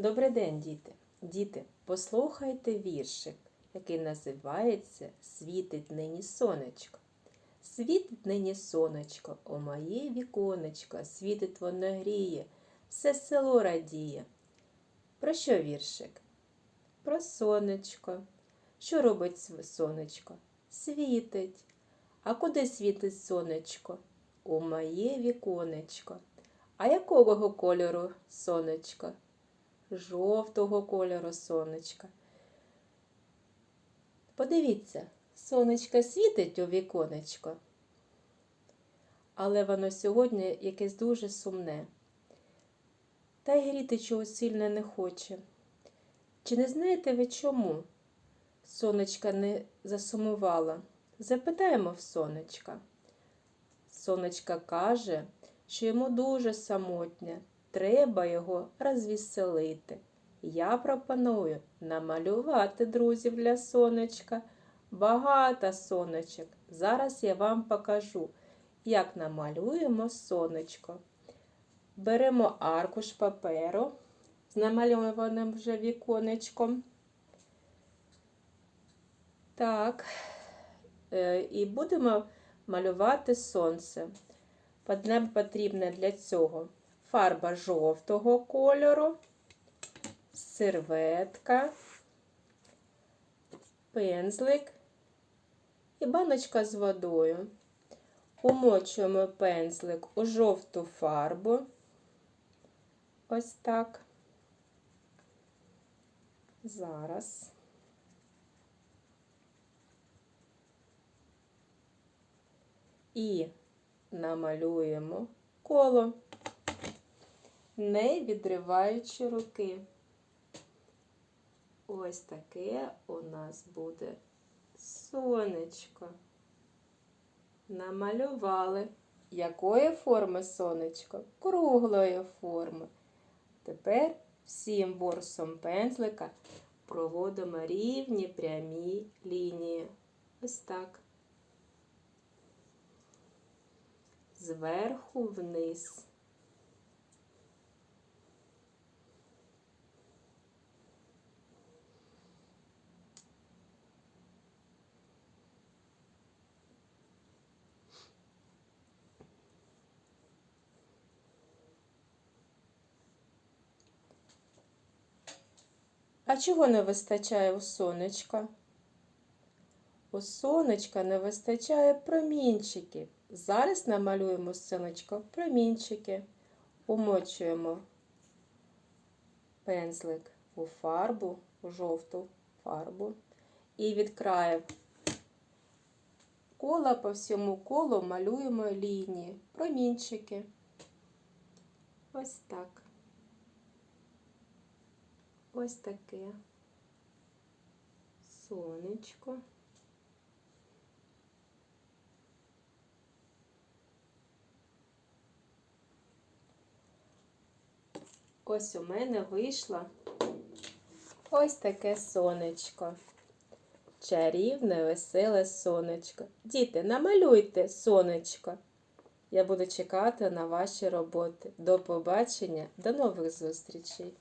Добрий день, діти. Діти, послухайте віршик, який називається Світить нині сонечко. Світить нині сонечко, у моє віконечко, світить воно гріє, все село радіє. Про що віршик? Про сонечко. Що робить сонечко? Світить. А куди світить сонечко? У моє віконечко. А якого кольору сонечко? Жовтого кольору сонечка. Подивіться, сонечко світить у віконечко. Але воно сьогодні якесь дуже сумне. Та й гріти чогось сильно не хоче. Чи не знаєте ви чому? Сонечка не засумувала. Запитаємо в сонечка. Сонечка каже, що йому дуже самотньо, треба його розвеселити. Я пропоную намалювати друзів для сонечка. Багато сонечок. Зараз я вам покажу, як намалюємо сонечко. Беремо аркуш паперу з намальованим вже віконечком. Так, е, і будемо малювати сонце. Нам потрібна для цього фарба жовтого кольору, серветка, пензлик і баночка з водою. Умочуємо пензлик у жовту фарбу. Ось так. Зараз. І намалюємо коло, не відриваючи руки. Ось таке у нас буде сонечко. Намалювали. Якої форми сонечко? Круглої форми. Тепер всім борсом пензлика проводимо рівні прямі лінії. Ось так. Зверху вниз. А чого не вистачає у сонечка? У сонечка не вистачає промінчиків. Зараз намалюємо сонечко промінчики. Умочуємо пензлик у фарбу, у жовту фарбу. І від краю кола по всьому колу малюємо лінії, промінчики. Ось так. Ось таке сонечко. Ось у мене вийшло ось таке сонечко. Чарівне, веселе сонечко. Діти, намалюйте сонечко. Я буду чекати на ваші роботи. До побачення, до нових зустрічей!